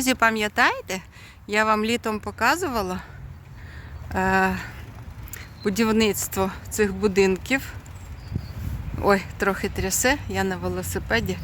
Друзі, пам'ятаєте, я вам літом показувала е, будівництво цих будинків. Ой, трохи трясе, я на велосипеді.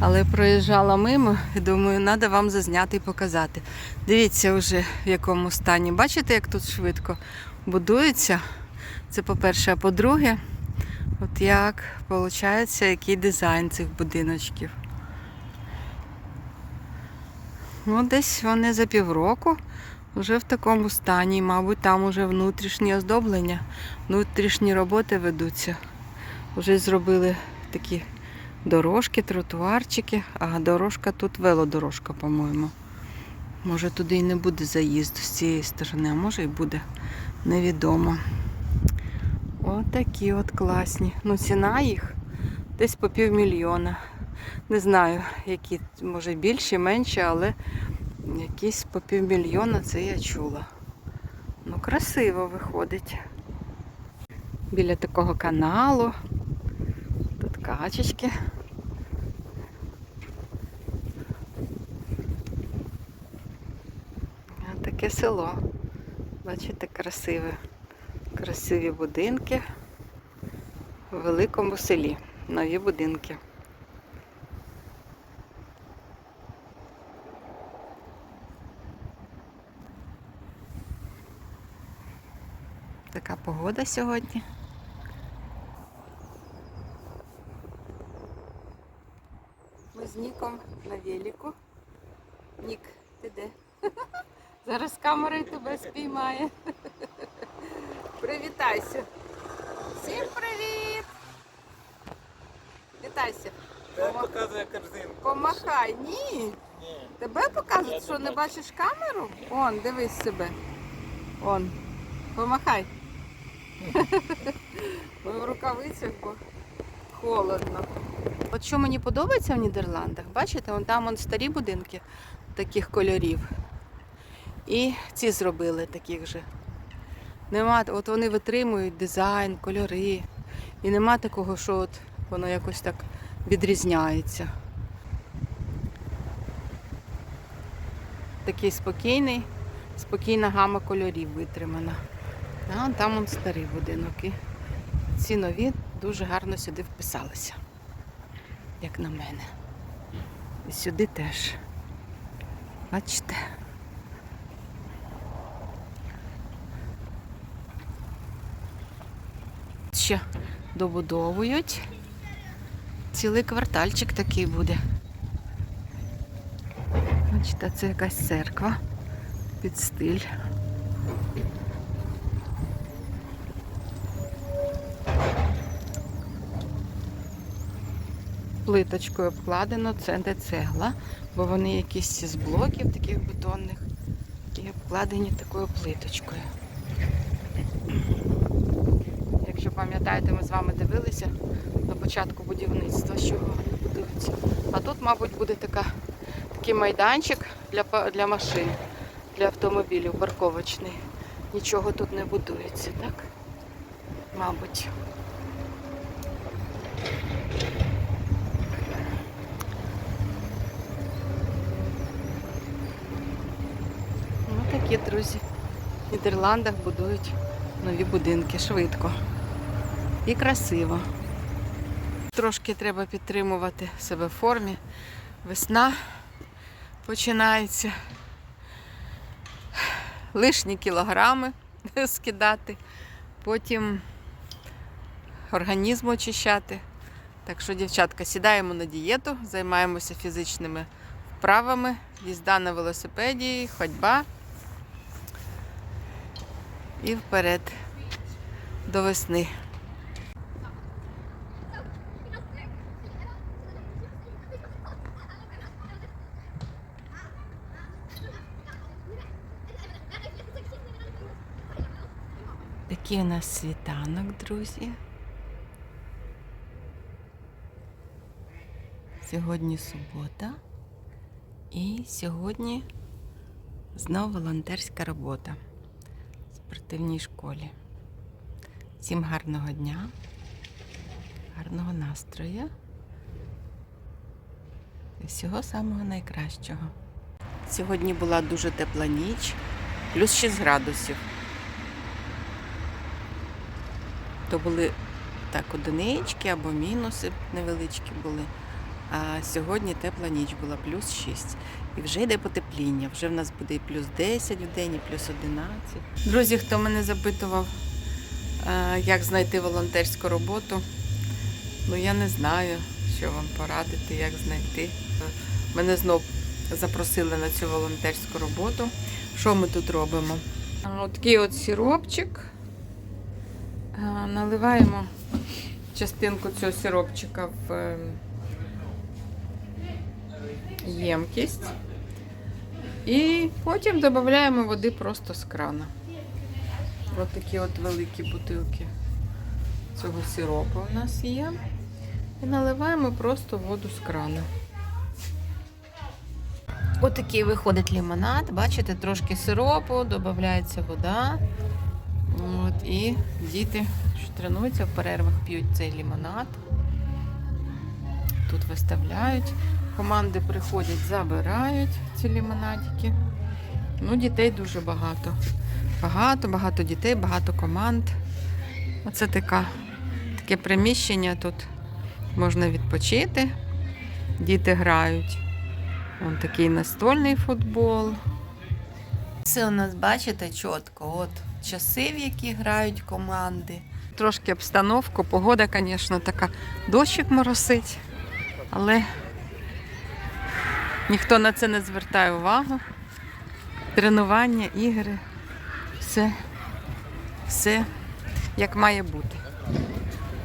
Але проїжджала мимо і думаю, треба вам зазняти і показати. Дивіться вже в якому стані. Бачите, як тут швидко будується? Це по-перше, а по-друге, от як виходить, який дизайн цих будиночків. Ну, десь вони за півроку вже в такому стані. Мабуть, там уже внутрішнє оздоблення, внутрішні роботи ведуться. Вже зробили такі дорожки, тротуарчики, а дорожка тут велодорожка, по-моєму. Може туди і не буде заїзду з цієї сторони, а може і буде невідомо. Отакі от класні. Ну, ціна їх десь по півмільйона. Не знаю, які, може більші, менші, але якісь по півмільйона це я чула. Ну, красиво виходить. Біля такого каналу. Тут качечки. Таке село. Бачите, красиве. Красиві будинки в великому селі. Нові будинки. Така погода сьогодні. Ми з Ніком на велику. Нік, ти де? Зараз камера тебе спіймає. Привітайся. Всім привіт! Вітайся. Це показує корзинку. Помахай. Ні. Ні. Тебе показують, що не бачиш камеру? Он, дивись себе. Он. Помахай. Ми в рукавицях, бо холодно. От що мені подобається в Нідерландах, бачите, вон там вон старі будинки таких кольорів. І ці зробили таких же. Нема, от вони витримують дизайн, кольори. І нема такого, що от воно якось так відрізняється. Такий спокійний, спокійна гама кольорів витримана. А там он старий будинок. І ці нові дуже гарно сюди вписалися, як на мене. І сюди теж. Бачите? Ще добудовують. Цілий квартальчик такий буде. Бачите, це якась церква під стиль. Плиточкою обкладено, це не цегла, бо вони якісь з блоків таких бетонних і обкладені такою плиточкою. Якщо пам'ятаєте, ми з вами дивилися на початку будівництва, вони будуються. А тут, мабуть, буде така, такий майданчик для, для машин, для автомобілів парковочний. Нічого тут не будується, так? Мабуть. Ну такі, друзі. В Нідерландах будують нові будинки швидко і красиво. Трошки треба підтримувати себе в формі. Весна починається. Лишні кілограми скидати, потім організм очищати. Так що, дівчатка, сідаємо на дієту, займаємося фізичними вправами, їзда на велосипеді, ходьба і вперед до весни. Такий у нас світанок, друзі. Сьогодні субота. І сьогодні знову волонтерська робота спортивній школі. Всім гарного дня, гарного настрою. і всього самого найкращого. Сьогодні була дуже тепла ніч, плюс 6 градусів. То були так одинички або мінуси невеличкі були. А сьогодні тепла ніч була плюс 6. І вже йде потепління. Вже в нас буде і плюс 10 в день, і плюс 11. Друзі, хто мене запитував, е, як знайти волонтерську роботу, ну я не знаю, що вам порадити, як знайти. Мене знов запросили на цю волонтерську роботу. Що ми тут робимо? А, от сиропчик. А, Наливаємо частинку цього сиропчика в е, ємкість. І потім додаємо води просто з крана. Ось такі от великі бутилки цього сиропу у нас є. І наливаємо просто воду з крана. Отакий виходить лимонад. Бачите, трошки сиропу, додається вода. От, і діти, що тренуються в перервах, п'ють цей лимонад. Тут виставляють. Команди приходять, забирають ці лимонадики. Ну, дітей дуже багато. Багато, багато дітей, багато команд. Оце така, таке приміщення тут можна відпочити. Діти грають. Вон такий настольний футбол. Це у нас, бачите, чітко. От часи, в які грають команди. Трошки обстановку, погода, звісно, така дощик моросить, але ніхто на це не звертає увагу. Тренування, ігри, все, все як має бути.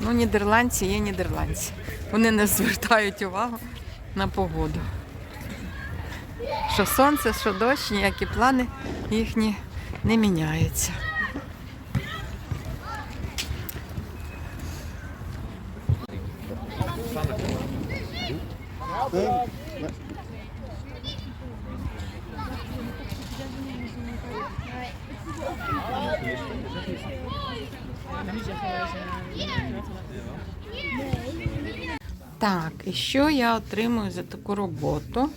Ну, нідерландці є нідерландці. Вони не звертають увагу на погоду. Що сонце, що дощ, ніякі плани їхні не міняються. Так, і що я отримую за таку роботу?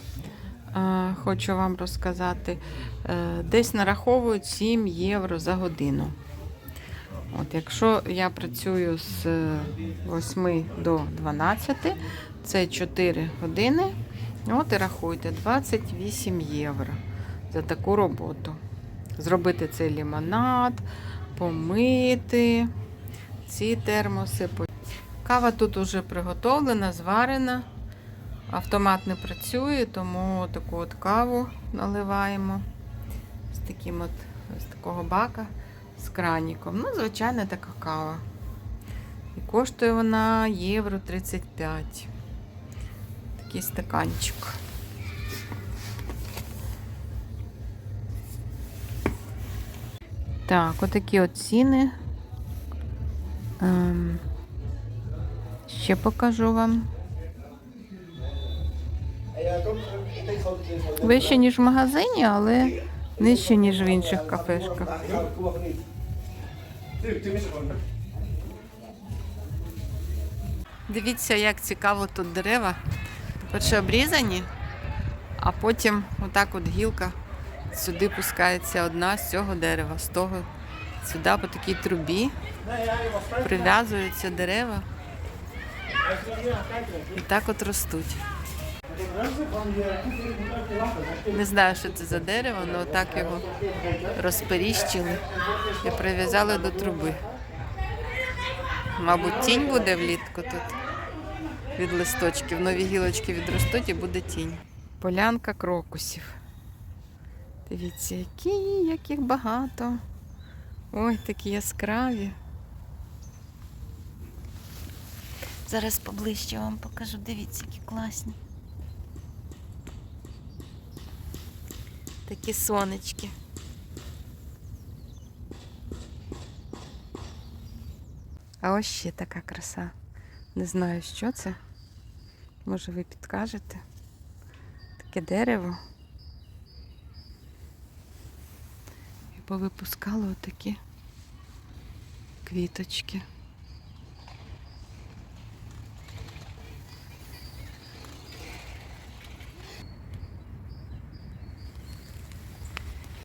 Е, Хочу вам розказати. Е, Десь нараховують 7 євро за годину. От, якщо я працюю з 8 до 12, це 4 години. От і рахуйте, 28 євро за таку роботу. Зробити цей лимонад, помити ці термоси. Кава тут уже приготовлена, зварена. Автомат не працює, тому таку от каву наливаємо з таким от з такого бака з краніком. Ну, звичайна така кава. І коштує вона євро 35. Такий стаканчик. Так, отакі от ціни. Ем, ще покажу вам. Вище, ніж в магазині, але нижче, ніж в інших кафешках. Дивіться, як цікаво тут дерева. Перше обрізані, а потім отак от гілка сюди пускається одна з цього дерева, з того сюди по такій трубі прив'язуються дерева і так от ростуть. Не знаю, що це за дерево, але так його розперіщили і прив'язали до труби. Мабуть, тінь буде влітку тут від листочків. Нові гілочки відростуть і буде тінь. Полянка крокусів. Дивіться, які, яких багато. Ой, такі яскраві. Зараз поближче вам покажу. Дивіться, які класні. Такі сонечки. А ось ще така краса. Не знаю, що це. Може, ви підкажете? Таке дерево. І повипускало отакі квіточки.